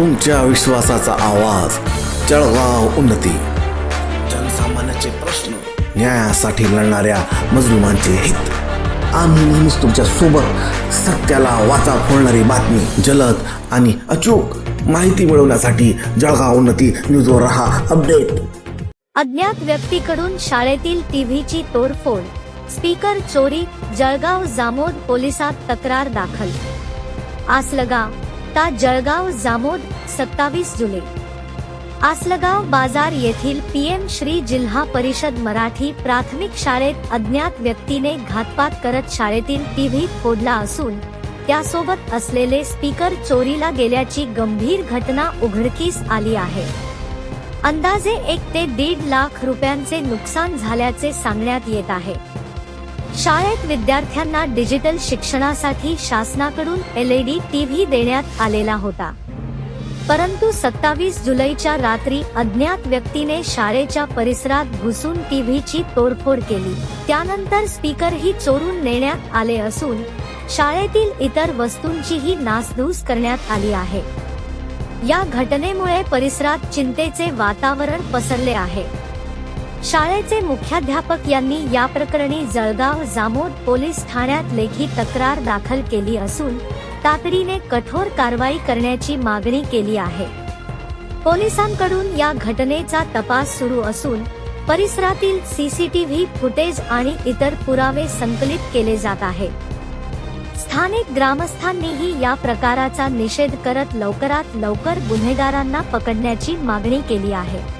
तुमच्या विश्वासाचा आवाज. जळगाव उन्नती. जनसामान्याचे प्रश्न न्यायासाठी लढणाऱ्या मजलुमांचे हित. आम्ही नेहमीच तुमच्यासोबत सत्याला वाचा फोडणारी बातमी जलद आणि अचूक माहिती मिळवण्यासाठी जळगाव उन्नती न्यूजवर रहा अपडेट. अज्ञात व्यक्तीकडून शाळेतील टीव्हीची तोडफोड. स्पीकर चोरी जळगाव जामोद पोलिसात तक्रार दाखल. आसलगाव ता जळगाव जामोद सत्तावीस जुलै. आसलगाव बाजार येथील पीएम श्री जिल्हा परिषद मराठी प्राथमिक शाळेत अज्ञात व्यक्तीने घातपात करत शाळेतील टीव्ही फोडला असून त्यासोबत असलेले स्पीकर चोरीला गेल्याची गंभीर घटना उघडकीस आली आहे. अंदाजे एक ते दीड लाख रुपयांचे नुकसान झाल्याचे सांगण्यात येत आहे. शाळेत विद्यार्थ्यांना डिजिटल शिक्षणासाठी शासनाकडून एलईडी टीव्ही देण्यात आलेला होता. परंतु सत्तावीस जुलैच्या रात्री अज्ञात व्यक्तीने शाळेच्या परिसरात घुसून टीव्हीची तोडफोड केली. त्यानंतर स्पीकरही चोरून नेण्यात आले असून शाळेतील इतर वस्तूंचीही नासधूस करण्यात आली आहे. या घटनेमुळे परिसरात चिंतेचे वातावरण पसरले आहे. शाळेचे मुख्याध्यापक यांनी या प्रकरणी जळगाव जामोद पोलीस ठाण्यात लेखी तक्रार दाखल केली असून तातडीने कठोर कारवाई करण्याची मागणी केली आहे. पोलिसांकडून या घटनेचा तपास सुरू असून परिसरातील सीसीटीव्ही फुटेज आणि इतर पुरावे संकलित केले जात आहे. स्थानिक ग्रामस्थांनीही या प्रकाराचा निषेध करत लवकरात लवकर गुन्हेगारांना पकडण्याची मागणी केली आहे.